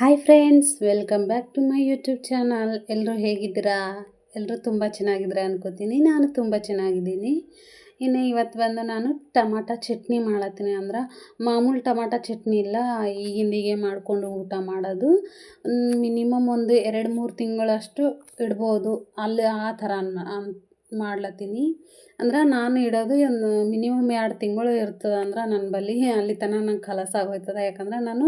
Hi friends welcome back to my YouTube channel ಎಲ್ಲರೂ ಹೇಗಿದ್ದೀರಾ? ಎಲ್ಲರೂ ತುಂಬ ಚೆನ್ನಾಗಿದ್ದೀರಾ ಅನ್ಕೋತೀನಿ. ನಾನು ತುಂಬ ಚೆನ್ನಾಗಿದ್ದೀನಿ. ಇನ್ನು ಇವತ್ತು ಬಂದು ನಾನು ಟಮಾಟ ಚಟ್ನಿ ಮಾಡತ್ತೀನಿ ಅಂದ್ರೆ ಮಾಮೂಲು ಟಮಾಟ ಚಟ್ನಿ ಇಲ್ಲ ಈಗಿಂದಿಗೆ ಮಾಡಿಕೊಂಡು ಊಟ ಮಾಡೋದು. ಮಿನಿಮಮ್ ಒಂದು ಎರಡು ಮೂರು ತಿಂಗಳಷ್ಟು ಇಡ್ಬೋದು. ಅಲ್ಲಿ ಆ ಥರ ಮಾಡ್ಲತ್ತೀನಿ. ಅಂದ್ರೆ ನಾನು ಇಡೋದು ಒಂದು ಮಿನಿಮಮ್ ಎರಡು ತಿಂಗಳು ಇರ್ತದೆ ಅಂದ್ರೆ ನನ್ನ ಬಳಿ ಅಲ್ಲಿ ತನಕ ನಂಗೆ ಕಲಸ ಆಗೋಯ್ತದೆ. ಯಾಕಂದ್ರೆ ನಾನು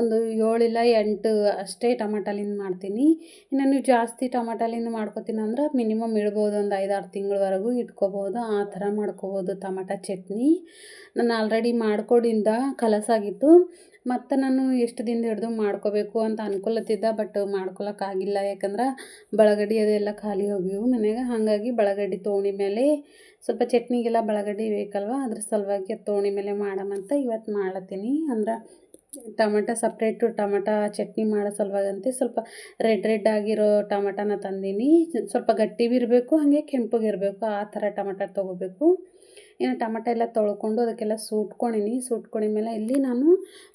ಒಂದು ಏಳಿಲ್ಲ ಎಂಟು ಅಷ್ಟೇ ಟಮಾಟಲಿಂದ ಮಾಡ್ತೀನಿ. ಇನ್ನು ನೀವು ಜಾಸ್ತಿ ಟಮಾಟಲಿಂದ ಮಾಡ್ಕೊತೀನಿ ಅಂದ್ರೆ ಮಿನಿಮಮ್ ಇಡ್ಬೋದು ಒಂದು ಐದಾರು ತಿಂಗಳವರೆಗೂ ಇಟ್ಕೋಬೋದು. ಆ ಥರ ಮಾಡ್ಕೋಬೋದು ಟಮಾಟ ಚಟ್ನಿ. ನಾನು ಆಲ್ರೆಡಿ ಮಾಡ್ಕೊಂಡಿದ್ದ ಖಲಾಸಾಗಿತ್ತು ಮತ್ತು ನಾನು ಎಷ್ಟು ದಿನ ಹಿಡ್ದು ಮಾಡ್ಕೋಬೇಕು ಅಂತ ಅನ್ಕೊಲತ್ತಿದ್ದ ಬಟ್ ಮಾಡ್ಕೊಳಕ್ಕಾಗಿಲ್ಲ ಯಾಕಂದ್ರೆ ಬಳಗಡಿ ಅದೆಲ್ಲ ಖಾಲಿ ಹೋಗಿವು ಮನ್ಯಾಗ. ಹಾಗಾಗಿ ಬಳಗಡ್ಡಿ ತೋಣಿ ಮೇಲೆ ಸ್ವಲ್ಪ ಚಟ್ನಿಗೆಲ್ಲ ಬಳಗಡ್ಡಿ ಬೇಕಲ್ವ? ಅದ್ರ ಸಲುವಾಗಿ ತೋಣಿ ಮೇಲೆ ಮಾಡಮಂತ ಇವತ್ತು ಮಾಡ್ಲತ್ತೀನಿ. ಅಂದ್ರೆ ಟಮಟ ಸಪ್ರೇಟು ಟಮಟ ಚಟ್ನಿ ಮಾಡೋ ಸಲುವಾಗಂತೆ ಸ್ವಲ್ಪ ರೆಡ್ ರೆಡ್ ಆಗಿರೋ ಟಮಟನ ತಂದೀನಿ. ಸ್ವಲ್ಪ ಗಟ್ಟಿ ಇರಬೇಕು, ಹಾಗೆ ಕೆಂಪಗಿರಬೇಕು ಆ ಥರ ಟಮಟ ತೊಗೋಬೇಕು. ಇನ್ನು ಟಮಟ ಎಲ್ಲ ತೊಳ್ಕೊಂಡು ಅದಕ್ಕೆಲ್ಲ ಸೂಟ್ಕೊಂಡಿನಿ. ಮೇಲೆ ಇಲ್ಲಿ ನಾನು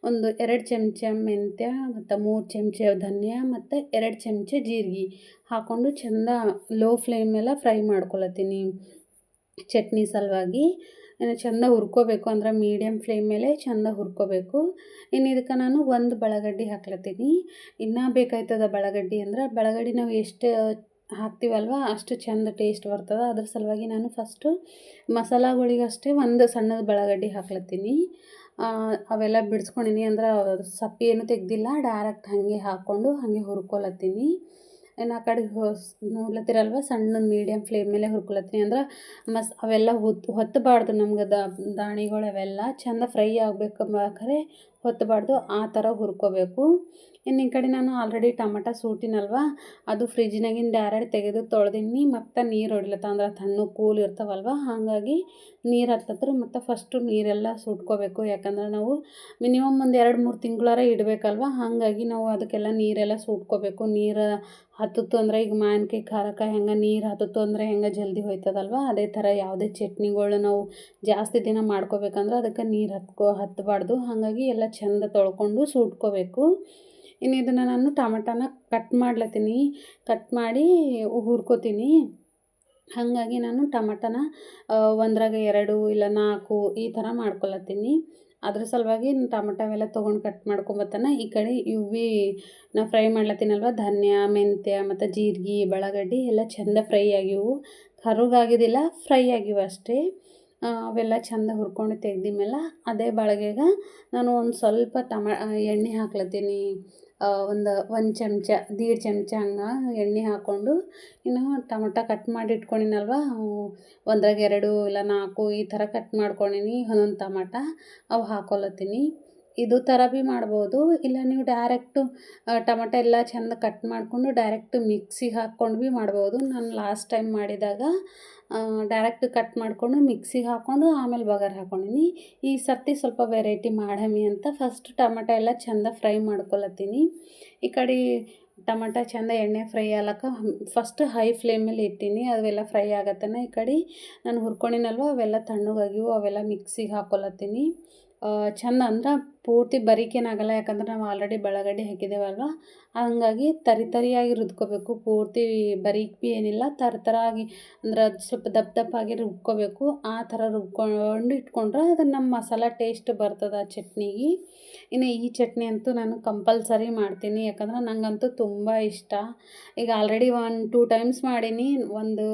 ಒಂದು ಎರಡು ಚಮಚ ಮೆಂತ್ಯ ಮತ್ತು ಮೂರು ಚಮಚ ಧನ್ಯ ಮತ್ತು ಎರಡು ಚಮಚ ಜೀರಿಗೆ ಹಾಕ್ಕೊಂಡು ಚೆಂದ ಲೋ ಫ್ಲೇಮ್ ಮೇಲೆ ಫ್ರೈ ಮಾಡ್ಕೊಳತ್ತೀನಿ. ಚಟ್ನಿ ಸಲುವಾಗಿ ಚೆಂದ ಹುರ್ಕೋಬೇಕು ಅಂದ್ರೆ ಮೀಡಿಯಮ್ ಫ್ಲೇಮ್ ಮೇಲೆ ಚೆಂದ ಹುರ್ಕೋಬೇಕು. ಇನ್ನು ಇದಕ್ಕೆ ನಾನು ಒಂದು ಬಳಗಡ್ಡಿ ಹಾಕ್ಲತ್ತೀನಿ. ಇನ್ನೂ ಬೇಕಾಯ್ತದ ಬಳಗಡ್ಡಿ ಅಂದ್ರೆ ಬಳಗಡ್ಡಿ ನಾವು ಎಷ್ಟು ಹಾಕ್ತೀವಲ್ವ? ಅಷ್ಟು ಚಂದ ಟೇಸ್ಟ್ ಬರ್ತದೆ. ಅದ್ರ ಸಲುವಾಗಿ ನಾನು ಫಸ್ಟು ಮಸಾಲಗಳಿಗಷ್ಟೇ ಒಂದು ಸಣ್ಣದ ಬೆಳಗಡ್ಡಿ ಹಾಕ್ಲತ್ತೀನಿ. ಅವೆಲ್ಲ ಬಿಡಿಸ್ಕೊಂಡಿನಿ ಅಂದ್ರೆ ಸಪ್ಪೆ ಏನು ತೆಗ್ದಿಲ್ಲ ಡೈರೆಕ್ಟ್ ಹಾಗೆ ಹಾಕ್ಕೊಂಡು ಹಾಗೆ ಹುರ್ಕೊಳತ್ತೀನಿ ಏನು ಆ ಕಡೆ ನೋಡ್ಲತ್ತಿರಲ್ವ? ಸಣ್ಣ ಮೀಡಿಯಮ್ ಫ್ಲೇಮ್ ಮೇಲೆ ಹುರ್ಕೊಳತ್ತೀನಿ ಅಂದ್ರೆ ಮಸ್, ಅವೆಲ್ಲ ಹೊತ್ತು ಹೊತ್ತಬಾರ್ದು ನಮ್ಗೆ ದಾಣಿಗಳು ಅವೆಲ್ಲ. ಚೆಂದ ಫ್ರೈ ಆಗ್ಬೇಕು ಬೇಕಾದ್ರೆ ಹೊತ್ತಬಾರ್ದು ಆ ಥರ ಹುರ್ಕೋಬೇಕು. ಇನ್ನು ಈ ಕಡೆ ನಾನು ಆಲ್ರೆಡಿ ಟಮಟ ಸೂಟಿನಲ್ವ? ಅದು ಫ್ರಿಜ್ನಾಗಿನ ಡೈರೆಕ್ಟ್ ತೆಗೆದು ತೊಳೆದಿನಿ. ಮತ್ತು ನೀರು ಹೊಡಿಲತ್ತ ಅಂದ್ರೆ ತಣ್ಣು ಕೂಲ್ ಇರ್ತಾವಲ್ವ? ಹಾಗಾಗಿ ನೀರು ಹತ್ತತ್ರ ಮತ್ತು ಫಸ್ಟು ನೀರೆಲ್ಲ ಸುಟ್ಕೋಬೇಕು. ಯಾಕಂದ್ರೆ ನಾವು ಮಿನಿಮಮ್ ಒಂದು ಎರಡು ಮೂರು ತಿಂಗಳಾರ ಇಡಬೇಕಲ್ವ? ಹಾಗಾಗಿ ನಾವು ಅದಕ್ಕೆಲ್ಲ ನೀರೆಲ್ಲ ಸುಟ್ಕೋಬೇಕು. ನೀರು ಹತ್ತಿತ್ತು ಅಂದರೆ ಈಗ ಮಾವಿನ್ಕಾಯಿ ಖಾರಕ್ಕೆ ಹೆಂಗೆ ನೀರು ಹತ್ತಿತ್ತು ಅಂದರೆ ಹೆಂಗೆ ಜಲ್ದಿ ಹೋಯ್ತದಲ್ವ? ಅದೇ ಥರ ಯಾವುದೇ ಚಟ್ನಿಗಳು ನಾವು ಜಾಸ್ತಿ ದಿನ ಮಾಡ್ಕೋಬೇಕಂದ್ರೆ ಅದಕ್ಕೆ ನೀರು ಹತ್ಕೋ ಹತ್ತಬಾರ್ದು ಹಾಗಾಗಿ ಎಲ್ಲ ಚೆಂದ ತೊಳ್ಕೊಂಡು ಸುಟ್ಕೋಬೇಕು. ಇನ್ನು ಇದನ್ನು ನಾನು ಟಮಟನ ಕಟ್ ಮಾಡ್ಲತ್ತೀನಿ. ಕಟ್ ಮಾಡಿ ಹುರ್ಕೋತೀನಿ. ಹಾಗಾಗಿ ನಾನು ಟಮಟನ ಒಂದ್ರಾಗ ಎರಡು ಇಲ್ಲ ನಾಲ್ಕು ಈ ಥರ ಮಾಡ್ಕೊಳತ್ತೀನಿ. ಅದ್ರ ಸಲುವಾಗಿ ನಾನು ಅವೆಲ್ಲ ತೊಗೊಂಡು ಕಟ್ ಮಾಡ್ಕೊಂಬತ್ತಾನ. ಈ ಕಡೆ ಇವು ನಾ ಫ್ರೈ ಮಾಡ್ಲತ್ತೀನಲ್ವ? ಧನ್ಯ, ಮೆಂತ್ಯ ಮತ್ತು ಜೀರಿಗೆ, ಬಳಗಡ್ಡಿ ಎಲ್ಲ ಚೆಂದ ಫ್ರೈ ಆಗಿವು. ಕರುಗಾಗಿದ್ದಿಲ್ಲ ಫ್ರೈ ಆಗಿವೆ ಅಷ್ಟೇ. ಅವೆಲ್ಲ ಚೆಂದ ಹುರ್ಕೊಂಡು ತೆಗ್ದ ಮೇಲೆ ಅದೇ ಬಾಳಗೆಗ ನಾನು ಒಂದು ಸ್ವಲ್ಪ ಟಮಾ ಎಣ್ಣೆ ಹಾಕ್ಲತ್ತೀನಿ. ಒಂದು ಒಂದು ಚಮಚ, ದೀಡ್ ಚಮಚ ಹಂಗೆ ಎಣ್ಣೆ ಹಾಕ್ಕೊಂಡು ಇನ್ನು ಟೊಮೊಟೊ ಕಟ್ ಮಾಡಿ ಇಟ್ಕೊಂಡಿನಲ್ವ? ಒಂದ್ರಾಗ ಎರಡು ಇಲ್ಲ ನಾಲ್ಕು ಈ ಥರ ಕಟ್ ಮಾಡ್ಕೊಂಡೀನಿ. ಒಂದೊಂದು ಟಮಾಟ ಅವು ಹಾಕ್ಕೊಳತ್ತೀನಿ ಇದು ಥರ ಭೀ ಮಾಡ್ಬೋದು. ಇಲ್ಲ ನೀವು ಡೈರೆಕ್ಟು ಟೊಮೆಟೊ ಎಲ್ಲ ಚೆಂದ ಕಟ್ ಮಾಡಿಕೊಂಡು ಡೈರೆಕ್ಟ್ ಮಿಕ್ಸಿಗೆ ಹಾಕ್ಕೊಂಡು ಭೀ ಮಾಡ್ಬೋದು. ನಾನು ಲಾಸ್ಟ್ ಟೈಮ್ ಮಾಡಿದಾಗ ಡೈರೆಕ್ಟ್ ಕಟ್ ಮಾಡಿಕೊಂಡು ಮಿಕ್ಸಿಗೆ ಹಾಕ್ಕೊಂಡು ಆಮೇಲೆ ಬಗಾರ್ ಹಾಕ್ಕೊಂಡೀನಿ ಈ ಸರ್ತಿ ಸ್ವಲ್ಪ ವೆರೈಟಿ ಮಾಡಮಿ ಅಂತ ಫಸ್ಟ್ ಟೊಮೆಟೊ ಎಲ್ಲ ಚೆಂದ ಫ್ರೈ ಮಾಡ್ಕೊಳತ್ತೀನಿ ಈ ಕಡೆ ಟೊಮೆಟೊ ಚೆಂದ ಎಣ್ಣೆ ಫ್ರೈ ಆಗ್ಲಕ್ಕ ಫಸ್ಟ್ ಹೈ ಫ್ಲೇಮಲ್ಲಿ ಇಟ್ಟೀನಿ. ಅವೆಲ್ಲ ಫ್ರೈ ಆಗತ್ತನ ಈ ಕಡೆ. ನಾನು ಹುರ್ಕೊಂಡಿನಲ್ವ ಅವೆಲ್ಲ ತಣ್ಣಗಾಗಿವು ಅವೆಲ್ಲ ಮಿಕ್ಸಿಗೆ ಹಾಕ್ಕೊಳತ್ತೀನಿ ಚೆಂದ ಅಂದ್ರೆ ಪೂರ್ತಿ ಬರಿಕೇನಾಗಲ್ಲ, ಯಾಕಂದ್ರೆ ನಾವು ಆಲ್ರೆಡಿ ಬೆಳಗಡೆ ಹಾಕಿದ್ದೇವಲ್ವ ಹಂಗಾಗಿ ತರಿ ತರಿಯಾಗಿ ರುದ್ಕೋಬೇಕು ಪೂರ್ತಿ ಬರೀಕ್ ಭೀ ಏನಿಲ್ಲ ಥರ ಆಗಿ ಅಂದ್ರೆ ಅದು ಸ್ವಲ್ಪ ದಪ್ಪ ದಪ್ಪಾಗಿ ರುಬ್ಕೋಬೇಕು. ಆ ಥರ ರುಬ್ಕೊಂಡು ಇಟ್ಕೊಂಡ್ರೆ ಅದು ನಮ್ಮ ಮಸಾಲ ಟೇಸ್ಟ್ ಬರ್ತದೆ ಆ ಚಟ್ನಿಗೆ. ಇನ್ನು ಈ ಚಟ್ನಿ ಅಂತೂ ನಾನು ಕಂಪಲ್ಸರಿ ಮಾಡ್ತೀನಿ, ಯಾಕಂದ್ರೆ ನನಗಂತೂ ತುಂಬ ಇಷ್ಟ. ಈಗ ಆಲ್ರೆಡಿ ಒನ್ ಟೂ ಟೈಮ್ಸ್ ಮಾಡೀನಿ. ಒಂದು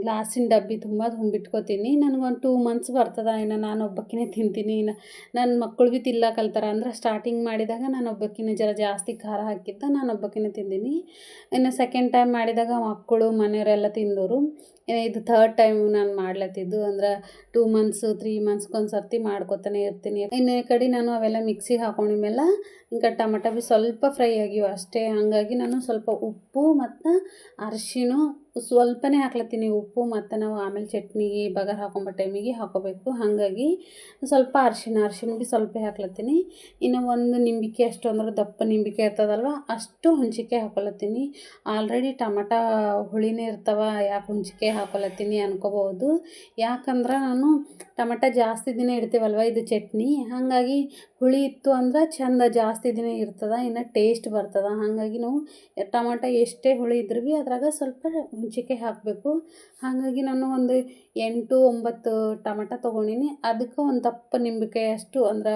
ಗ್ಲಾಸಿನ ಡಬ್ಬಿ ತುಂಬ ತುಂಬಿಟ್ಕೋತೀನಿ. ನನಗೊಂದು ಟೂ ಮಂತ್ಸ್ ಬರ್ತದೆ, ಇನ್ನು ನಾನು ಒಬ್ಬಕ್ಕಿನೇ ತಿಂತೀನಿ. ಇನ್ನು ನನ್ನ ಮಕ್ಕಳು ಭೀ ತಿನ್ಲಕ್ಕ ಕಲ್ತಾರೆ. ಅಂದ್ರೆ ಸ್ಟಾರ್ಟಿಂಗ್ ಮಾಡಿದಾಗ ನಾನು ಒಬ್ಬಕ್ಕಿನೇ ಜರ ಜಾಸ್ತಿ ಖಾರ ಹಾಕಿದ್ದ ನಾನು ಒಬ್ಬಕ್ಕಿನೇ ತಿಂದೀನಿ. ಇನ್ನು ಸೆಕೆಂಡ್ ಟೈಮ್ ಮಾಡಿದಾಗ ಮಕ್ಕಳು ಮನೆಯವರೆಲ್ಲ ತಿಂದವರು ಇದು ಥರ್ಡ್ ಟೈಮ್ ನಾನು ಮಾಡ್ಲತ್ತಿದ್ದು. ಅಂದ್ರೆ ಟೂ ಮಂತ್ಸು ತ್ರೀ ಮಂತ್ಸ್ಗೆ ಸರ್ತಿ ಮಾಡ್ಕೊತಾನೆ ಇರ್ತೀನಿ. ಇನ್ನೇ ಕಡೆ ನಾನು ಅವೆಲ್ಲ ಮಿಕ್ಸಿಗೆ ಹಾಕೊಂಡಿದ್ಮೇಲೆ ಹಿಂಗೆ ಟಮಟ ಭೀ ಸ್ವಲ್ಪ ಫ್ರೈ ಆಗಿವೆ ಅಷ್ಟೇ. ಹಾಗಾಗಿ ನಾನು ಸ್ವಲ್ಪ ಉಪ್ಪು ಮತ್ತು ಅರಿಶಿಣ ಸ್ವಲ್ಪನೇ ಹಾಕ್ಲತ್ತೀನಿ ಉಪ್ಪು ಮತ್ತು ನಾವು ಆಮೇಲೆ ಚಟ್ನಿಗೆ ಬಗಾರ್ ಹಾಕೊಂಬ ಟೈಮಿಗೆ ಹಾಕೋಬೇಕು. ಹಾಗಾಗಿ ಸ್ವಲ್ಪ ಅರಿಶಿಣ ಅರಿಶಿಣ ಭೀ ಸ್ವಲ್ಪ ಹಾಕ್ಲತ್ತೀನಿ. ಇನ್ನು ಒಂದು ನಿಂಬಿಕೆ ಅಷ್ಟು ಅಂದ್ರೆ ದಪ್ಪ ನಿಂಬಿಕೆ ಇರ್ತದಲ್ವ, ಅಷ್ಟು ಹುಂಚಿಕೆ ಹಾಕೊಳತ್ತೀನಿ ಆಲ್ರೆಡಿ ಟಮಟ ಹುಳಿನೇ ಇರ್ತವೆ, ಯಾಕೆ ಹುಂಚಿಕೆ ಹಾಕೊಳತ್ತೀನಿ ಅನ್ಕೋಬೋದು ಯಾಕಂದ್ರೆ ನಾನು ಟಮಟ ಜಾಸ್ತಿ ದಿನ ಇಡ್ತೀವಲ್ವ ಇದು ಚಟ್ನಿ, ಹಾಗಾಗಿ ಹುಳಿ ಇತ್ತು ಅಂದ್ರೆ ಚಂದ ಜಾಸ್ತಿ ದಿನ ಇರ್ತದೆ, ಇನ್ನು ಟೇಸ್ಟ್ ಬರ್ತದೆ. ಹಾಗಾಗಿ ನಾವು ಟಮಾಟ ಎಷ್ಟೇ ಹುಳಿ ಇದ್ರೂ ಭೀ ಅದ್ರಾಗ ಸ್ವಲ್ಪ ಹುಂಚಿಕೆ ಹಾಕಬೇಕು. ಹಾಗಾಗಿ ನಾನು ಒಂದು ಎಂಟು, ಒಂಬತ್ತು ಟಮಾಟ ತೊಗೊಂಡಿನಿ. ಅದಕ್ಕೆ ಒಂದು ದಪ್ಪ ನಿಂಬೆಕಾಯಿ ಅಷ್ಟು, ಅಂದ್ರೆ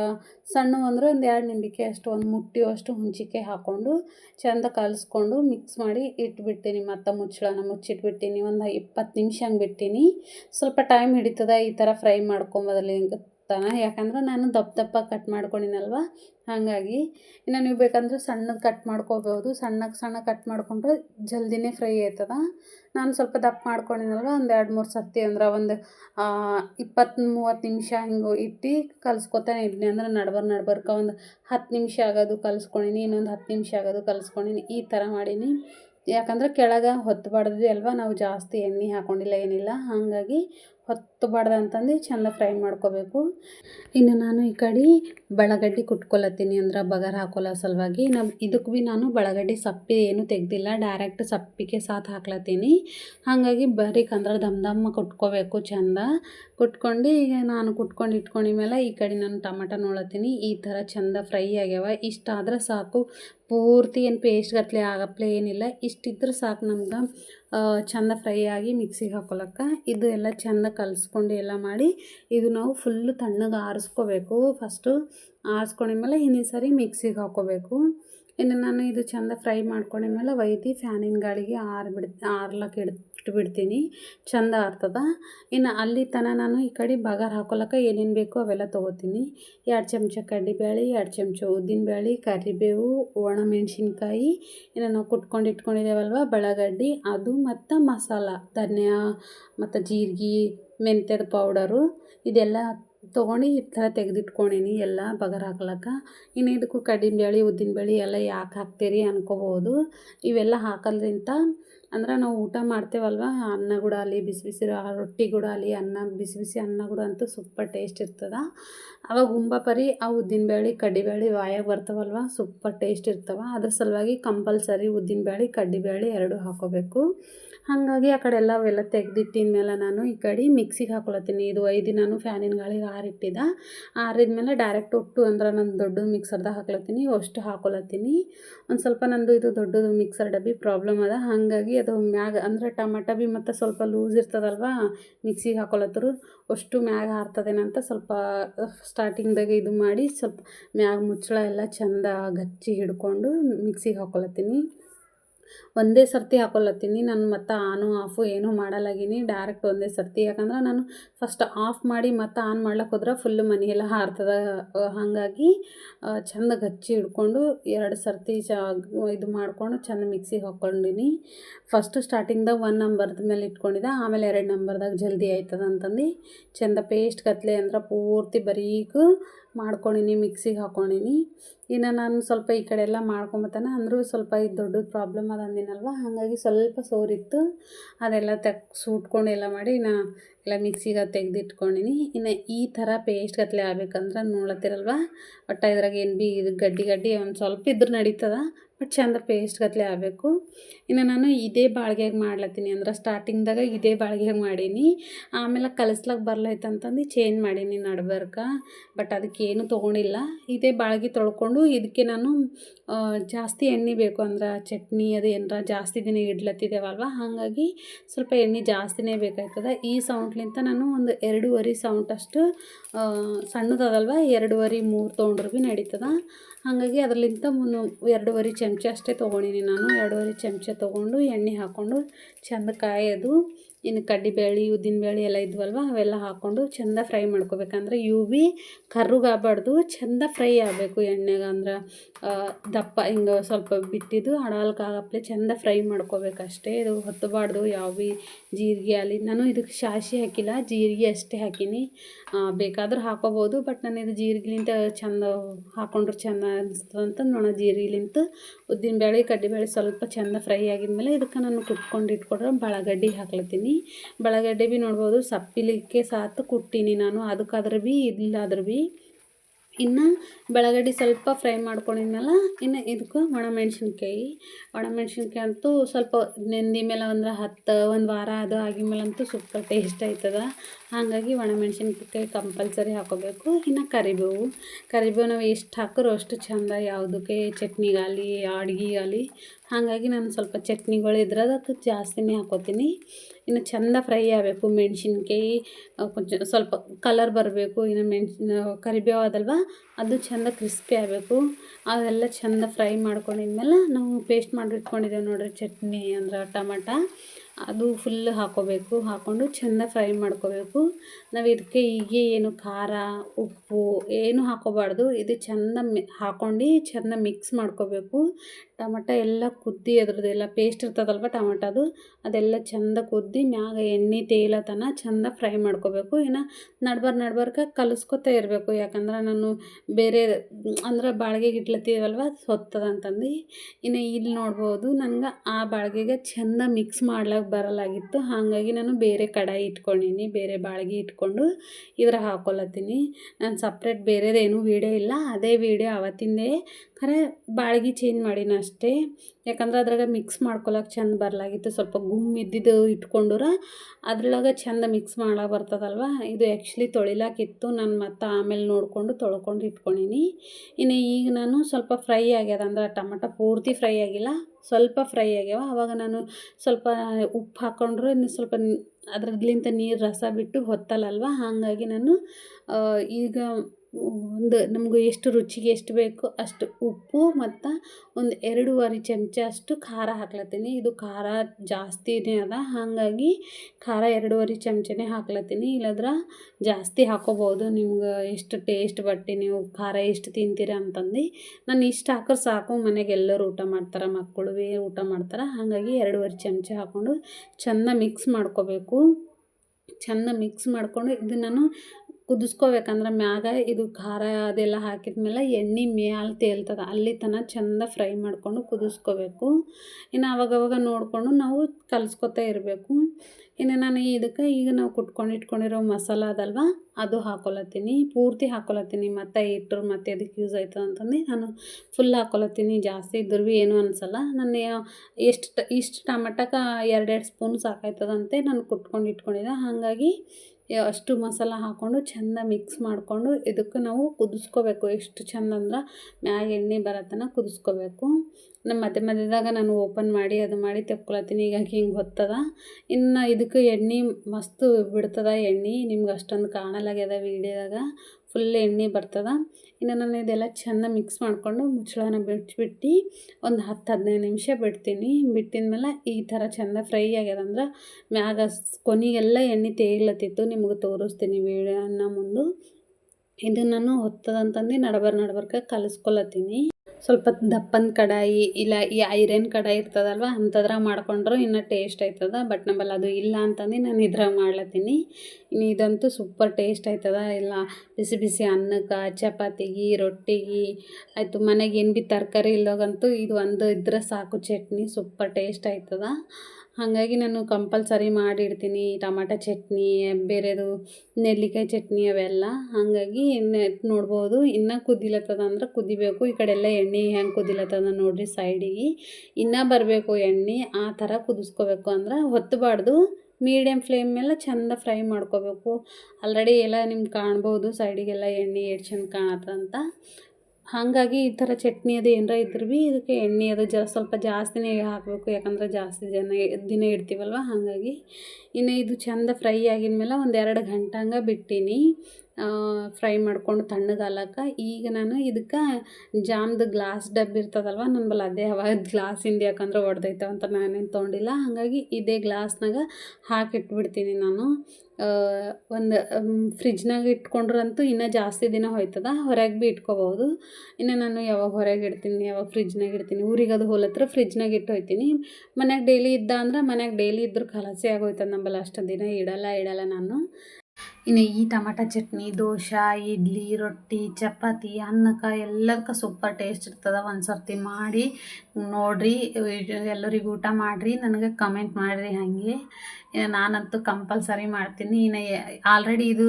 ಸಣ್ಣ ಅಂದ್ರೆ ಒಂದು ಎರಡು ನಿಂಬೆಕಾಯಿ ಅಷ್ಟು, ಒಂದು ಮುಟ್ಟಿಯಷ್ಟು ಹುಂಚಿಕೆ ಹಾಕ್ಕೊಂಡು ಚಂದ ಕಲಿಸ್ಕೊಂಡು ಮಿಕ್ಸ್ ಮಾಡಿ ಇಟ್ಬಿಡ್ತೀನಿ. ಮತ್ತು ಮುಚ್ಚಳನ ಮುಚ್ಚಿಟ್ಬಿಟ್ಟಿನಿ ಒಂದು ಇಪ್ಪತ್ತು ನಿಮಿಷ ಹಂಗೆ ಬಿಟ್ಟೀನಿ. ಸ್ವಲ್ಪ ಟೈಮ್ ಹಿಡಿತದೆ, ಈ ಥರ ಫ್ರೈ ಮಾಡ್ಕೊಂಬೋದಲ್ಲಿ ತನ ಯಾಕಂದ್ರೆ ನಾನು ದಪ್ಪ ದಪ್ಪ ಕಟ್ ಮಾಡ್ಕೊಂಡಿನಲ್ವ? ಹಾಗಾಗಿ ಇನ್ನು ನೀವು ಬೇಕಂದ್ರೆ ಸಣ್ಣದು ಕಟ್ ಮಾಡ್ಕೋಬೋದು. ಸಣ್ಣಗೆ ಸಣ್ಣ ಕಟ್ ಮಾಡಿಕೊಂಡ್ರೆ ಜಲ್ದಿನೇ ಫ್ರೈ ಆಯ್ತದ. ನಾನು ಸ್ವಲ್ಪ ದಪ್ಪ ಮಾಡ್ಕೊಂಡಿನಲ್ವ? ಒಂದು ಎರಡು ಮೂರು ಸರ್ತಿ ಅಂದ್ರೆ ಒಂದು ಇಪ್ಪತ್ತು ಮೂವತ್ತು ನಿಮಿಷ ಹಿಂಗೆ ಇಟ್ಟು ಕಲ್ಸ್ಕೊತಾನೆ ಇದ್ದೀನಿ ಅಂದ್ರೆ ನಡ್ಬರ್ ನಡ್ಬರ್ಕ ಒಂದು ಹತ್ತು ನಿಮಿಷ ಆಗೋದು ಕಲ್ಸ್ಕೊಂಡಿನಿ ಇನ್ನೊಂದು ಹತ್ತು ನಿಮಿಷ ಆಗೋದು ಕಲ್ಸ್ಕೊಂಡಿನಿ ಈ ಥರ ಮಾಡೀನಿ. ಯಾಕಂದ್ರೆ ಕೆಳಗೆ ಹೊತ್ತಬಾರ್ದು ಅಲ್ವಾ? ನಾವು ಜಾಸ್ತಿ ಎಣ್ಣೆ ಹಾಕ್ಕೊಂಡಿಲ್ಲ ಏನಿಲ್ಲ. ಹಾಗಾಗಿ ಹೊತ್ತಬಾರ್ದು ಅಂತಂದು ಚೆಂದ ಫ್ರೈ ಮಾಡ್ಕೋಬೇಕು. ಇನ್ನು ನಾನು ಈ ಕಡೆ ಬೆಳಗಡ್ಡೆ ಕುಟ್ಕೊಳತ್ತೀನಿ ಅಂದ್ರೆ ಬಗಾರ ಹಾಕೋಲ್ಲ ಸಲುವಾಗಿ. ನಮ್ಮ ಇದಕ್ಕೆ ಭೀ ನಾನು ಬೆಳಗಡ್ಡೆ ಸಪ್ಪೆ ಏನು ತೆಗ್ದಿಲ್ಲ ಡೈರೆಕ್ಟ್ ಸಪ್ಪಿಗೆ ಸಾತ್ ಹಾಕ್ಲತ್ತೀನಿ. ಹಾಗಾಗಿ ಬರೀಕ್ ಅಂದ್ರೆ ದಮ್ ದಮ್ಮ ಕುಟ್ಕೋಬೇಕು ಚೆಂದ. ಕುಟ್ಕೊಂಡು ಈಗ ನಾನು ಕುಟ್ಕೊಂಡು ಇಟ್ಕೊಂಡಿ ಮೇಲೆ ಈ ಕಡೆ ನಾನು ಟಮಾಟ ನೋಡತ್ತೀನಿ. ಈ ಥರ ಚೆಂದ ಫ್ರೈ ಆಗ್ಯಾವ. ಇಷ್ಟಾದ್ರೆ ಸಾಕು. ಪೂರ್ತಿ ಏನು ಪೇಸ್ಟ್ ಗತ್ಲೆ ಆಗಪ್ಲೆ ಏನಿಲ್ಲ, ಇಷ್ಟಿದ್ರೆ ಸಾಕು ನಮ್ಗೆ ಚೆಂದ ಫ್ರೈ ಆಗಿ ಮಿಕ್ಸಿಗೆ ಹಾಕೊಳಕ್ಕೆ ಇದು ಎಲ್ಲ ಚೆಂದ ಕಲಿಸ್ಕೊಂಡು ಎಲ್ಲ ಮಾಡಿ, ಇದು ನಾವು ಫುಲ್ಲು ತಣ್ಣಗೆ ಆರಿಸ್ಕೋಬೇಕು. ಫಸ್ಟು ಆರಿಸ್ಕೊಂಡಿದ್ಮೇಲೆ ಇನ್ನೊಂದು ಸರಿ ಮಿಕ್ಸಿಗೆ ಹಾಕ್ಕೋಬೇಕು ಇನ್ನು ನಾನು ಇದು ಚೆಂದ ಫ್ರೈ ಮಾಡ್ಕೊಂಡಿದ್ಮೇಲೆ ಒಯ್ದು ಫ್ಯಾನಿನ ಗಾಳಿಗೆ ಆರಿಬಿಡ್ ಆರ್ಲಕ್ಕೆ ಇಟ್ಟು ಬಿಡ್ತೀನಿ. ಚಂದ ಆಗ್ತದ. ಇನ್ನು ಅಲ್ಲಿ ತನಕ ನಾನು ಈ ಕಡೆ ಬಗಾರ ಹಾಕೊಳಕ್ಕೆ ಏನೇನು ಬೇಕೋ ಅವೆಲ್ಲ ತೊಗೋತೀನಿ. ಎರಡು ಚಮಚ ಕಡ್ಲೆಬೇಳೆ ಎರಡು ಚಮಚ ಉದ್ದಿನ ಬೇಳೆ ಕರಿಬೇವು ಒಣಮೆಣ್ಸಿನ್ಕಾಯಿ ಇನ್ನು ನಾವು ಕುಟ್ಕೊಂಡು ಇಟ್ಕೊಂಡಿದ್ದೇವಲ್ವ ಬೆಳಗಡ್ಡಿ, ಅದು ಮತ್ತು ಮಸಾಲ, ಧನ್ಯ ಮತ್ತು ಜೀರಿಗೆ, ಮೆಂತ್ಯದ ಪೌಡರು. ಇದೆಲ್ಲ ತೊಗೊಂಡು ಈ ಥರ ತೆಗೆದಿಟ್ಕೊಂಡೀನಿ ಎಲ್ಲ ಬಗಾರ್ ಹಾಕ್ಲಕ್ಕ ಇನ್ನು ಇದಕ್ಕೂ ಕಡಿಮೆ ಬೇಳೆ ಉದ್ದಿನ ಬೇಳೆ ಎಲ್ಲ ಯಾಕೆ ಹಾಕ್ತೀರಿ ಅನ್ಕೋಬೋದು. ಇವೆಲ್ಲ ಹಾಕೋದ್ರಿಂತ ಅಂದ್ರೆ ನಾವು ಊಟ ಮಾಡ್ತೇವಲ್ವ? ಅನ್ನ ಕೂಡ ಅಲ್ಲಿ ಬಿಸಿ ಬಿಸಿ ರೊಟ್ಟಿ ಕೂಡ ಅಲ್ಲಿ ಅನ್ನ, ಬಿಸಿ ಬಿಸಿ ಅನ್ನ ಕೂಡ ಅಂತೂ ಸೂಪರ್ ಟೇಸ್ಟ್ ಇರ್ತದೆ. ಅವಾಗ ಉಂಬ ಪರಿ ಆ ಉದ್ದಿನಬೇಳೆ ಬೇಳೆ ವಾಯಾಗ ಬರ್ತಾವಲ್ವ? ಸೂಪರ್ ಟೇಸ್ಟ್ ಇರ್ತವೆ. ಅದ್ರ ಸಲುವಾಗಿ ಕಂಪಲ್ಸರಿ ಉದ್ದಿನಬೇಳೆ ಬೇಳೆ ಎರಡೂ ಹಾಕ್ಕೋಬೇಕು ಹಾಗಾಗಿ ಆ ಕಡೆ ಎಲ್ಲ ಅವೆಲ್ಲ ತೆಗೆದಿಟ್ಟಿನ ಮೇಲೆ ನಾನು ಈ ಕಡೆ ಮಿಕ್ಸಿಗೆ ಹಾಕೊಳತ್ತೀನಿ. ಇದು ಐದು ನಾನು ಫ್ಯಾನಿನ ಗಾಳಿಗೆ ಆರಿಟ್ಟಿದ್ದ. ಆರಿದ ಮೇಲೆ ಡೈರೆಕ್ಟ್ ಒಟ್ಟು ಅಂದ್ರೆ ನಾನು ದೊಡ್ಡ ಮಿಕ್ಸರ್ದಾಗ ಹಾಕ್ಲತ್ತೀನಿ, ಅಷ್ಟು ಹಾಕೊಳತ್ತೀನಿ. ಒಂದು ಸ್ವಲ್ಪ ನಂದು ಇದು ದೊಡ್ಡದು ಮಿಕ್ಸರ್ ಡಬ್ಬಿ ಪ್ರಾಬ್ಲಮ್ ಅದ. ಹಾಗಾಗಿ ಅದು ಮ್ಯಾಗ ಅಂದ್ರೆ ಟಮಾಟ ಬಿ ಮತ್ತು ಸ್ವಲ್ಪ ಲೂಸ್ ಇರ್ತದಲ್ವ, ಮಿಕ್ಸಿಗೆ ಹಾಕೊಳತ್ತರು ಅಷ್ಟು ಮ್ಯಾಗ ಹಾರ್ತದೇನಂತ ಸ್ವಲ್ಪ ಸ್ಟಾರ್ಟಿಂಗ್ದಾಗ ಇದು ಮಾಡಿ ಸ್ವಲ್ಪ ಮ್ಯಾಗ ಮುಚ್ಚಳ ಎಲ್ಲ ಚೆಂದ ಗಚ್ಚಿ ಹಿಡ್ಕೊಂಡು ಮಿಕ್ಸಿಗೆ ಹಾಕೊಳತ್ತೀನಿ. ಒಂದೇ ಸರ್ತಿ ಹಾಕೊಲತ್ತೀನಿ. ನಾನು ಮತ್ತೆ ಆನು, ಆಫು ಏನೂ ಮಾಡಲಾಗಿನಿ. ಡೈರೆಕ್ಟ್ ಒಂದೇ ಸರ್ತಿ. ಯಾಕಂದ್ರೆ ನಾನು ಫಸ್ಟ್ ಆಫ್ ಮಾಡಿ ಮತ್ತೆ ಆನ್ ಮಾಡ್ಲಕ್ಕೆ ಹೋದ್ರೆ ಫುಲ್ಲು ಮನೆಯೆಲ್ಲ ಹಾರ್ತದ. ಹಾಗಾಗಿ ಚೆಂದ ಗಚ್ಚಿ ಹಿಡ್ಕೊಂಡು ಎರಡು ಸರ್ತಿ ಚ, ಇದು ಮಾಡಿಕೊಂಡು ಚೆಂದ ಮಿಕ್ಸಿಗೆ ಹಾಕ್ಕೊಂಡಿನಿ. ಫಸ್ಟ್ ಸ್ಟಾರ್ಟಿಂಗ್ದಾಗ ಒನ್ ನಂಬರ್ದ ಮೇಲೆ ಇಟ್ಕೊಂಡಿದ್ದೆ. ಆಮೇಲೆ ಎರಡು ನಂಬರ್ದಾಗ ಜಲ್ದಿ ಆಯ್ತದ ಅಂತಂದು ಚೆಂದ ಪೇಸ್ಟ್ ಕತ್ಲೆ ಅಂದ್ರೆ ಪೂರ್ತಿ ಬರೀಕು ಮಾಡ್ಕೊಂಡೀನಿ ಮಿಕ್ಸಿಗೆ ಹಾಕೊಂಡಿನಿ ಇನ್ನು ನಾನು ಸ್ವಲ್ಪ ಈ ಕಡೆ ಎಲ್ಲ ಮಾಡ್ಕೊಂಬತ್ತಾನೆ ಅಂದರೂ ಸ್ವಲ್ಪ ಇದು ದೊಡ್ಡದು ಪ್ರಾಬ್ಲಮ್ ಅದಂದಿನಲ್ವ? ಹಾಗಾಗಿ ಸ್ವಲ್ಪ ಸೋರಿತ್ತು. ಅದೆಲ್ಲ ತೆಗ್ ಸೂಟ್ಕೊಂಡು ಎಲ್ಲ ಮಾಡಿ ನಾ ಎಲ್ಲ ಮಿಕ್ಸಿಗೆ ತೆಗೆದಿಟ್ಕೊಂಡಿನಿ. ಇನ್ನು ಈ ಥರ ಪೇಸ್ಟ್ ಗತ್ಲೆ ಆಗ್ಬೇಕಂದ್ರೆ ನೋಡ್ಲತ್ತಿರಲ್ವ ಒಟ್ಟು ಇದ್ರಾಗ ಏನು ಭೀ ಇದು ಗಡ್ಡಿ ಗಡ್ಡಿ ಒಂದು ಸ್ವಲ್ಪ ಇದ್ರೆ ನಡೀತದ, ಬಟ್ ಚಂದ ಪೇಸ್ಟ್ ಗತ್ಲೆ ಆಗಬೇಕು. ಇನ್ನು ನಾನು ಇದೇ ಬಾಳ್ಗೆಗೆ ಮಾಡ್ಲತ್ತೀನಿ ಅಂದ್ರೆ ಸ್ಟಾರ್ಟಿಂಗ್ದಾಗ ಇದೇ ಬಾಳ್ಗೆಗೆ ಮಾಡೀನಿ. ಆಮೇಲೆ ಕಲಿಸ್ಲಕ್ಕೆ ಬರ್ಲೈತಂತಂದು ಚೇಂಜ್ ಮಾಡೀನಿ ನಡ್ಬರ್ಕ, ಬಟ್ ಅದಕ್ಕೇನು ತೊಗೊಂಡಿಲ್ಲ. ಇದೇ ಬಾಳ್ಗೆ ತೊಳ್ಕೊಂಡು ಇದಕ್ಕೆ ನಾನು ಜಾಸ್ತಿ ಎಣ್ಣೆ ಬೇಕು ಅಂದ್ರೆ ಚಟ್ನಿ ಅದು ಏನಾರ ಜಾಸ್ತಿ ದಿನ ಇಡ್ಲತ್ತಿದ್ದೇವಲ್ವ ಹಾಗಾಗಿ ಸ್ವಲ್ಪ ಎಣ್ಣೆ ಜಾಸ್ತಿನೇ ಬೇಕಾಯ್ತದ. ಈ ಸೌಂಟ್ಲಿಂತ ನಾನು ಒಂದು ಎರಡೂವರೆ ಸೌಂಟಷ್ಟು ಸಣ್ಣದದಲ್ವ, ಎರಡೂವರೆ, ಮೂರು ತೊಗೊಂಡ್ರು ಭೀ ನಡೀತದ. ಹಾಗಾಗಿ ಅದರಲ್ಲಿಂತ ಮುನ್ನು ಎರಡೂವರೆ ಚಮಚ ಅಷ್ಟೇ ತೊಗೊಂಡಿನಿ ನಾನು. ಎರಡೂವರೆ ಚಮಚ ತೊಗೊಂಡು ಎಣ್ಣೆ ಹಾಕ್ಕೊಂಡು ಚೆಂದ ಕಾಯೋದು. ಇನ್ನು ಕಡ್ಡಿ ಬೇಳೆ, ಉದ್ದಿನ ಬೇಳೆ ಎಲ್ಲ ಇದ್ವಲ್ವ? ಅವೆಲ್ಲ ಹಾಕ್ಕೊಂಡು ಚೆಂದ ಫ್ರೈ ಮಾಡ್ಕೋಬೇಕಂದ್ರೆ ಇವು ಭೀ ಕರ್ರುಗಾಗಬಾರ್ದು ಚೆಂದ ಫ್ರೈ ಆಗಬೇಕು ಎಣ್ಣೆಗಂದ್ರೆ ದಪ್ಪ ಹಿಂಗೆ ಸ್ವಲ್ಪ ಬಿಟ್ಟಿದ್ದು ಅಡಲ್ಕಾಗಪ್ಲೆ ಚೆಂದ ಫ್ರೈ ಮಾಡ್ಕೋಬೇಕಷ್ಟೇ ಇದು ಹೊತ್ತಬಾರ್ದು. ಯಾವ ಭೀ ಜೀರಿಗೆ ಅಲ್ಲಿ ನಾನು ಇದಕ್ಕೆ ಸಾಸಿ ಹಾಕಿಲ್ಲ. ಜೀರಿಗೆ ಅಷ್ಟೇ ಹಾಕೀನಿ. ಬೇಕಾದ್ರೆ ಹಾಕೋಬೋದು. ಬಟ್ ನಾನು ಇದು ಜೀರಿಗೆಲಿಂತ ಚೆಂದ ಹಾಕೊಂಡ್ರೆ ಚೆಂದ ಅನಿಸ್ತದಂತ ನೋಡೋ ಜೀರಿಗೆಲಿಂತ ಕಡ್ಡಿ ಬೇಳೆ ಸ್ವಲ್ಪ ಚೆಂದ ಫ್ರೈ ಆಗಿದ್ಮೇಲೆ ಇದಕ್ಕೆ ನಾನು ಕುಟ್ಕೊಂಡು ಇಟ್ಕೊಂಡ್ರೆ ಬಳಗಡ್ಡಿ ಹಾಕ್ಲತ್ತೀನಿ. ಬಳಗಡ್ಡೆ ಭೀ ನೋಡ್ಬೋದು, ಸಪ್ಪಿಲಿಕ್ಕೆ ಸಾತು ಕುಟ್ಟೀನಿ ನಾನು. ಅದಕ್ಕಾದ್ರೆ ಭೀ ಇಲ್ಲಾದ್ರೆ ಭೀ ಇನ್ನು ಬೆಳಗಡ್ಡೆ ಸ್ವಲ್ಪ ಫ್ರೈ ಮಾಡ್ಕೊಂಡಿದ್ಮೇಲೆ ಇನ್ನು ಇದಕ್ಕೆ ಒಣಮೆಣ್ಸಿನ್ಕಾಯಿ. ಒಣಮೆಣ್ಸಿನ್ಕಾಯಿ ಅಂತೂ ಸ್ವಲ್ಪ ನೆಂದಿ ಮೇಲೆ ಒಂದು ಹತ್ತು, ಒಂದು ವಾರ ಅದು ಆಗಿದ್ಮೇಲಂತೂ ಸೂಪರ್ ಟೇಸ್ಟ್ ಆಯ್ತದ. ಹಾಗಾಗಿ ಒಣಮೆಣ್ಸಿನ್ಕಾಯಿ ಕಂಪಲ್ಸರಿ ಹಾಕೋಬೇಕು. ಇನ್ನು ಕರಿಬೇವು. ಕರಿಬೇವು ನಾವು ಎಷ್ಟು ಹಾಕಿರೋ ಅಷ್ಟು ಚಂದ ಯಾವುದಕ್ಕೆ ಚಟ್ನಿಗಾಗಲಿ ಅಡ್ಗೆಗಾಗಲಿ ಹಾಗಾಗಿ ನಾನು ಸ್ವಲ್ಪ ಚಟ್ನಿಗಳು ಇದ್ರೆ ಅದಕ್ಕೆ ಜಾಸ್ತಿನೇ ಹಾಕೋತೀನಿ. ಇನ್ನು ಚೆಂದ ಫ್ರೈ ಆಗಬೇಕು ಮೆಣಸಿನ್ಕಾಯಿ. ಕೊಂಚ ಸ್ವಲ್ಪ ಕಲರ್ ಬರಬೇಕು. ಇನ್ನು ಮೆಣ್ಸಿನ ಕರಿಬೇವು ಅದಲ್ವ? ಅದು ಚೆಂದ ಕ್ರಿಸ್ಪಿ ಆಗಬೇಕು. ಅವೆಲ್ಲ ಚೆಂದ ಫ್ರೈ ಮಾಡ್ಕೊಂಡಿದ್ಮೇಲೆ ನಾವು ಪೇಸ್ಟ್ ಮಾಡಿಟ್ಕೊಂಡಿದ್ದೇವೆ ನೋಡಿರಿ ಚಟ್ನಿ ಅಂದ್ರೆ ಟಮಾಟ. ಅದು ಫುಲ್ ಹಾಕ್ಕೋಬೇಕು ಹಾಕ್ಕೊಂಡು ಚೆಂದ ಫ್ರೈ ಮಾಡ್ಕೋಬೇಕು. ನಾವು ಇದಕ್ಕೆ ಹೀಗೆ ಏನು ಖಾರ, ಉಪ್ಪು ಏನು ಹಾಕ್ಕೋಬಾರ್ದು ಇದು ಚೆಂದ ಮಿ ಹಾಕ್ಕೊಂಡು ಚೆಂದ ಮಿಕ್ಸ್ ಮಾಡ್ಕೋಬೇಕು. ಟಮಾಟ ಎಲ್ಲ ಕುದ್ದಿ ಅದ್ರದ್ದೆಲ್ಲ ಪೇಸ್ಟ್ ಇರ್ತದಲ್ವ ಟಮಾಟದು? ಅದೆಲ್ಲ ಚೆಂದ ಕುದ್ದಿ ಮ್ಯಾಗ ಎಣ್ಣೆ, ತೇಲೋ ತನಕ ಚೆಂದ ಫ್ರೈ ಮಾಡ್ಕೋಬೇಕು. ಇನ್ನು ನಡ್ಬರ್ ನಡ್ಬರ್ಕ ಕಲಿಸ್ಕೊತಾ ಇರಬೇಕು. ಯಾಕಂದ್ರೆ ನಾನು ಬೇರೆ ಅಂದ್ರೆ ಬಾಳ್ಗೆಗೆ ಇಟ್ಲತ್ತೀವಲ್ವ ಹೊತ್ತದ ಅಂತಂದು ಇನ್ನು ಇಲ್ಲಿ ನೋಡ್ಬೋದು ನಂಗೆ ಆ ಬಾಳ್ಗೆಗೆ ಚೆಂದ ಮಿಕ್ಸ್ ಮಾಡ್ಲಿಕ್ಕೆ ಬರಲಾಗಿತ್ತು. ಹಾಗಾಗಿ ನಾನು ಬೇರೆ ಕಡಾಯಿ ಇಟ್ಕೊಂಡೀನಿ, ಬೇರೆ ಬಾಳ್ಗೆ ಇಟ್ಕೊಂಡು ಇದ್ರ ಹಾಕೊಳತ್ತೀನಿ ನಾನು ಸಪ್ರೇಟ್ ಬೇರೆದೇನು ವೀಡಿಯೋ ಇಲ್ಲ. ಅದೇ ವೀಡಿಯೋ ಅವತ್ತಿಂದೇ ಖರೆ ಬಾಳ್ಗೆ ಚೇಂಜ್ ಮಾಡೀನಿ ಅಷ್ಟೇ. ಯಾಕಂದ್ರೆ ಅದ್ರಾಗ ಮಿಕ್ಸ್ ಮಾಡ್ಕೊಳಕ್ಕೆ ಚೆಂದ ಬರಲಾಗಿತ್ತು. ಸ್ವಲ್ಪ ಗುಮ್ ಇದ್ದಿದ್ದು ಇಟ್ಕೊಂಡ್ರೆ ಅದ್ರೊಳಗೆ ಚೆಂದ ಮಿಕ್ಸ್ ಮಾಡಕ್ಕೆ ಬರ್ತದಲ್ವ? ಇದು ಆ್ಯಕ್ಚುಲಿ ತೊಳಿಲಾಕಿತ್ತು. ನಾನು ಮತ್ತೆ ಆಮೇಲೆ ನೋಡಿಕೊಂಡು ತೊಳ್ಕೊಂಡು ಇಟ್ಕೊಂಡಿನಿ. ಇನ್ನು ಈಗ ನಾನು ಸ್ವಲ್ಪ ಫ್ರೈ ಆಗ್ಯದ. ಅಂದ್ರೆ ಟಮಟ ಪೂರ್ತಿ ಫ್ರೈ ಆಗಿಲ್ಲ. ಸ್ವಲ್ಪ ಫ್ರೈ ಆಗ್ಯಾವ. ಆವಾಗ ನಾನು ಸ್ವಲ್ಪ ಉಪ್ಪು ಹಾಕ್ಕೊಂಡ್ರೆ ಇನ್ನು ಸ್ವಲ್ಪ ಅದ್ರದ್ಲಿಂತ ನೀರು ರಸ ಬಿಟ್ಟು ಹೊತ್ತಲ್ಲಲ್ವ? ಹಾಗಾಗಿ ನಾನು ಈಗ ಒಂದು ನಮಗೆ ಎಷ್ಟು ರುಚಿಗೆ ಎಷ್ಟು ಬೇಕೋ ಅಷ್ಟು ಉಪ್ಪು ಮತ್ತು ಒಂದು ಎರಡೂವರೆ ಚಮಚ ಅಷ್ಟು ಖಾರ ಹಾಕ್ಲತ್ತೀನಿ. ಇದು ಖಾರ ಜಾಸ್ತಿನೇ ಅದ. ಹಾಗಾಗಿ ಖಾರ ಎರಡೂವರೆ ಚಮಚನೇ ಹಾಕ್ಲತ್ತೀನಿ. ಇಲ್ಲದ್ರೆ ಜಾಸ್ತಿ ಹಾಕೋಬೋದು ನಿಮ್ಗೆ ಎಷ್ಟು ಟೇಸ್ಟ್ ಬಟ್ಟೆ ನೀವು ಖಾರ ಎಷ್ಟು ತಿಂತೀರ ಅಂತಂದು. ನಾನು ಇಷ್ಟು ಹಾಕ್ರೆ ಸಾಕು. ಮನೆಗೆ ಎಲ್ಲರೂ ಊಟ ಮಾಡ್ತಾರೆ, ಮಕ್ಕಳು ಊಟ ಮಾಡ್ತಾರೆ. ಹಾಗಾಗಿ ಎರಡೂವರೆ ಚಮಚ ಹಾಕ್ಕೊಂಡು ಚೆಂದ ಮಿಕ್ಸ್ ಮಾಡ್ಕೋಬೇಕು. ಚೆಂದ ಮಿಕ್ಸ್ ಮಾಡಿಕೊಂಡು ಇದು ನಾನು ಕುದಿಸ್ಕೋಬೇಕಂದ್ರೆ ಮ್ಯಾಗ ಇದು ಖಾರ ಅದೆಲ್ಲ ಹಾಕಿದ ಮೇಲೆ ಎಣ್ಣೆ ಮ್ಯಾಲ ತೇಲ್ತದೆ. ಅಲ್ಲಿ ತನಕ ಚಂದ ಫ್ರೈ ಮಾಡಿಕೊಂಡು ಕುದಿಸ್ಕೋಬೇಕು. ಇನ್ನು ಅವಾಗವಾಗ ನೋಡಿಕೊಂಡು ನಾವು ಕಲಿಸ್ಕೊತಾ ಇರಬೇಕು. ಇನ್ನು ನಾನು ಇದಕ್ಕೆ ಈಗ ನಾವು ಕುಟ್ಕೊಂಡು ಇಟ್ಕೊಂಡಿರೋ ಮಸಾಲ ಅದಲ್ವ, ಅದು ಹಾಕೊಳತ್ತೀನಿ ಪೂರ್ತಿ ಹಾಕೊಳತ್ತೀನಿ ಮತ್ತು ಇಟ್ಟರು ಮತ್ತೆ ಅದಕ್ಕೆ ಯೂಸ್ ಆಯ್ತದ ಅಂತಂದು ನಾನು ಫುಲ್ ಹಾಕೊಳತ್ತೀನಿ ಜಾಸ್ತಿ ಇದ್ರೂ ಭೀ ಏನೂ ಅನಿಸಲ್ಲ. ನಾನು ಎಷ್ಟು, ಇಷ್ಟು ಟಮಟಕ್ಕೆ ಎರಡೆರಡು ಸ್ಪೂನ್ ಸಾಕಾಯ್ತದಂತೆ ನಾನು ಕುಟ್ಕೊಂಡು ಇಟ್ಕೊಂಡಿದ್ದೆ. ಹಾಗಾಗಿ ಅಷ್ಟು ಮಸಾಲ ಹಾಕ್ಕೊಂಡು ಚೆಂದ ಮಿಕ್ಸ್ ಮಾಡಿಕೊಂಡು ಇದಕ್ಕೆ ನಾವು ಕುದಿಸ್ಕೋಬೇಕು. ಎಷ್ಟು ಚೆಂದ ಅಂದ್ರೆ ಮ್ಯಾಗ ಎಣ್ಣೆ ಬರೋ ತನಕ ಕುದಿಸ್ಕೋಬೇಕು. ನಮ್ಮ ಮಧ್ಯ ಮಧ್ಯದಾಗ ನಾನು ಓಪನ್ ಮಾಡಿ ಅದು ಮಾಡಿ ತೆಕ್ಕೊಳತ್ತೀನಿ. ಈಗ ಹಿಂಗೆ ಹೊತ್ತದ. ಇನ್ನು ಇದಕ್ಕೆ ಎಣ್ಣೆ ಮಸ್ತ್ ಬಿಡ್ತದ ಎಣ್ಣೆ. ನಿಮ್ಗೆ ಅಷ್ಟೊಂದು ಕಾಣಲಾಗ್ಯದ ವೀಡಿಯೋದಾಗ ಫುಲ್ ಎಣ್ಣೆ ಬರ್ತದೆ. ಇನ್ನು ನಾನು ಇದೆಲ್ಲ ಚೆಂದ ಮಿಕ್ಸ್ ಮಾಡಿಕೊಂಡು ಮುಚ್ಚಳನ ಬಿಟ್ಬಿಟ್ಟು ಒಂದು ಹತ್ತು ಹದಿನೈದು ನಿಮಿಷ ಬಿಡ್ತೀನಿ. ಬಿಟ್ಟಿದ ಮೇಲೆ ಈ ಥರ ಚೆಂದ ಫ್ರೈ ಆಗ್ಯದಂದ್ರೆ ಮ್ಯಾಗ ಕೊನೆಗೆಲ್ಲ ಎಣ್ಣೆ ತೇಗ್ಲತ್ತಿತ್ತು. ನಿಮಗೆ ತೋರಿಸ್ತೀನಿ ವೀಡಿಯೋನ ಮುಂದೆ. ಇದು ನಾನು ಹೊತ್ತದಂತಂದು ನಡಬರ್ ನಡ್ಬರ್ಕ ಕಲಿಸ್ಕೊಳತ್ತೀನಿ ಸ್ವಲ್ಪ ದಪ್ಪನ ಕಡಾಯಿ ಇಲ್ಲ ಈ ಐರನ್ ಕಡಾಯಿ ಇರ್ತದಲ್ವ ಅಂಥದ್ರಾಗ ಮಾಡ್ಕೊಂಡ್ರು ಇನ್ನೂ ಟೇಸ್ಟ್ ಆಯ್ತದ. ಬಟ್ ನಂಬಲ್ಲಿ ಅದು ಇಲ್ಲ ಅಂತಂದು ನಾನು ಇದ್ರಾಗ ಮಾಡ್ಲತ್ತೀನಿ. ಇನ್ನು ಇದಂತೂ ಸೂಪರ್ ಟೇಸ್ಟ್ ಆಯ್ತದ. ಇಲ್ಲ ಬಿಸಿ ಬಿಸಿ ಅನ್ನಕ್ಕೆ, ಚಪಾತಿಗೆ, ರೊಟ್ಟಿಗೆ, ಆಯಿತು ಮನೆಗೆ ಏನು ಭೀ ತರಕಾರಿ ಇಲ್ಲೋಗಂತೂ ಇದು ಒಂದು ಇದ್ರೆ ಸಾಕು ಚಟ್ನಿ ಸೂಪರ್ ಟೇಸ್ಟ್ ಆಯ್ತದ. ಹಾಗಾಗಿ ನಾನು ಕಂಪಲ್ಸರಿ ಮಾಡಿಡ್ತೀನಿ. ಟಮಾಟ ಚಟ್ನಿ, ಬೇರೆದು ನೆಲ್ಲಿಕಾಯಿ ಚಟ್ನಿ ಅವೆಲ್ಲ. ಹಾಗಾಗಿ ನೋಡ್ಬೋದು, ಇನ್ನೂ ಕುದಿಲತ್ತದ ಅಂದ್ರೆ ಕುದಿಬೇಕು. ಈ ಕಡೆ ಎಲ್ಲ ಎಣ್ಣೆ ಹೆಂಗೆ ಕುದಿಲತ್ತದ ನೋಡಿರಿ ಸೈಡಿಗೆ. ಇನ್ನೂ ಬರಬೇಕು ಎಣ್ಣೆ, ಆ ಥರ ಕುದಿಸ್ಕೋಬೇಕು ಅಂದ್ರೆ ಹೊತ್ತಬಾರ್ದು ಮೀಡಿಯಮ್ ಫ್ಲೇಮ್ ಮೇಲೆ ಚೆಂದ ಫ್ರೈ ಮಾಡ್ಕೋಬೇಕು. ಆಲ್ರೆಡಿ ಎಲ್ಲ ನಿಮ್ಗೆ ಕಾಣ್ಬೋದು ಸೈಡಿಗೆಲ್ಲ ಎಣ್ಣೆ ಎಷ್ಟು ಚೆಂದ ಕಾಣತ್ತಂತ. ಹಾಗಾಗಿ ಈ ಥರ ಚಟ್ನಿ ಅದು ಏನರ ಇದ್ರೆ ಭೀ ಇದಕ್ಕೆ ಎಣ್ಣೆ ಅದು ಜ ಸ್ವಲ್ಪ ಜಾಸ್ತಿನೇ ಹಾಕಬೇಕು, ಯಾಕಂದ್ರೆ ಜಾಸ್ತಿ ಜನ ದಿನ ಇಡ್ತೀವಲ್ವ? ಹಾಗಾಗಿ ಇನ್ನು ಇದು ಚೆಂದ ಫ್ರೈ ಆಗಿದ್ಮೇಲೆ ಒಂದು ಎರಡು ಗಂಟೆ ಹಂಗೆ ಬಿಟ್ಟೀನಿ. ಫ್ರೈ ಮಾಡ್ಕೊಂಡು ತಣ್ಣಗಾಲಕ್ಕೆ ಈಗ ನಾನು ಇದಕ್ಕೆ ಜಾಮ್ದು ಗ್ಲಾಸ್ ಡಬ್ಬಿ ಇರ್ತದಲ್ವ ನನ್ನ ಬಲ್ಲ ಅದೇ ಅವ ಗ್ಲಾಸಿಂದು ಯಾಕಂದ್ರೆ ಒಡೆದೈತವ ಅಂತ ನಾನೇನು ತೊಗೊಂಡಿಲ್ಲ. ಹಾಗಾಗಿ ಇದೇ ಗ್ಲಾಸ್ನಾಗ ಹಾಕಿಟ್ಬಿಡ್ತೀನಿ ನಾನು. ಒಂದು ಫ್ರಿಜ್ನಾಗ ಇಟ್ಕೊಂಡ್ರಂತೂ ಇನ್ನೂ ಜಾಸ್ತಿ ದಿನ ಹೋಯ್ತದ, ಹೊರಗೆ ಭೀ ಇಟ್ಕೋಬೋದು ಇನ್ನು ನಾನು ಯಾವಾಗ ಹೊರಗೆ ಇಡ್ತೀನಿ, ಯಾವಾಗ ಫ್ರಿಜ್ನಾಗ ಇಡ್ತೀನಿ, ಊರಿಗೆ ಅದು ಹೋಲತ್ರ ಫ್ರಿಜ್ನಾಗ ಇಟ್ಟು ಹೋಯ್ತೀನಿ. ಮನ್ಯಾಗ ಡೈಲಿ ಇದ್ದ ಅಂದ್ರೆ ಮನ್ಯಾಗ ಡೈಲಿ ಇದ್ರ ಕಲಸೆ ಆಗೋಯ್ತದ ನಂಬಲ್ಲ ಅಷ್ಟು ದಿನ ಇಡಲ್ಲ ಇಡಲ್ಲ ನಾನು. ಇನ್ನು ಈ ಟಮಾಟ ಚಟ್ನಿ, ದೋಸೆ, ಇಡ್ಲಿ, ರೊಟ್ಟಿ, ಚಪಾತಿ ಅನ್ನಕ್ಕೆ ಎಲ್ಲದಕ್ಕೆ ಸೂಪರ್ ಟೇಸ್ಟ್ ಇರ್ತದೆ ಒಂದು ಸರ್ತಿ ಮಾಡಿ ನೋಡಿರಿ ಎಲ್ಲರಿಗೂ ಊಟ ಮಾಡಿರಿ, ನನಗೆ ಕಮೆಂಟ್ ಮಾಡಿರಿ ಹಾಗೆ. ನಾನಂತೂ ಕಂಪಲ್ಸರಿ ಮಾಡ್ತೀನಿ. ಇನ್ನು ಆಲ್ರೆಡಿ ಇದು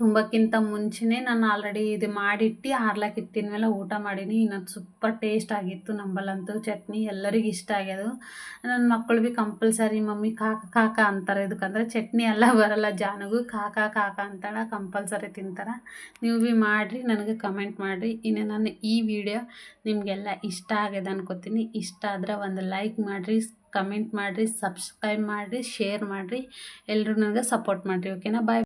ತುಂಬಕ್ಕಿಂತ ಮುಂಚೆನೇ ನಾನು ಆಲ್ರೆಡಿ ಇದು ಮಾಡಿಟ್ಟು ಆರ್ಲಕ್ಕೆ ಇಟ್ಟಿನ ಮೇಲೆ ಊಟ ಮಾಡೀನಿ. ಇನ್ನೊಂದು ಸೂಪರ್ ಟೇಸ್ಟ್ ಆಗಿತ್ತು ನಂಬಲ್ಲಂತೂ. ಚಟ್ನಿ ಎಲ್ಲರಿಗೂ ಇಷ್ಟ ಆಗ್ಯದು. ನನ್ನ ಮಕ್ಕಳು ಭೀ ಕಂಪಲ್ಸರಿ ಮಮ್ಮಿ ಕಾಕ ಕಾಕ ಅಂತಾರೆ. ಇದಕ್ಕಂದ್ರೆ ಚಟ್ನಿ ಎಲ್ಲ ಬರಲ್ಲ. ಜಾನಗೂ ಕಾಕ ಕಾಕ ಅಂತಾಳೆ ಕಂಪಲ್ಸರಿ ತಿಂತಾರೆ. ನೀವು ಭೀ ಮಾಡಿರಿ, ನನಗೆ ಕಮೆಂಟ್ ಮಾಡಿರಿ. ಇನ್ನು ನಾನು ಈ ವಿಡಿಯೋ ನಿಮಗೆಲ್ಲ ಇಷ್ಟ ಆಗಿದೆ ಅನ್ಕೋತೀನಿ. ಇಷ್ಟ ಆದರೆ ಒಂದು ಲೈಕ್ ಮಾಡಿರಿ ಕಮೆಂಟ್ ಮಾಡಿರಿ ಸಬ್ಸ್ಕ್ರೈಬ್ ಮಾಡಿರಿ ಶೇರ್ ಮಾಡಿರಿ. ಎಲ್ಲರೂ ನನಗೆ ಸಪೋರ್ಟ್ ಮಾಡಿರಿ ಓಕೆನಾ ಬಾಯ್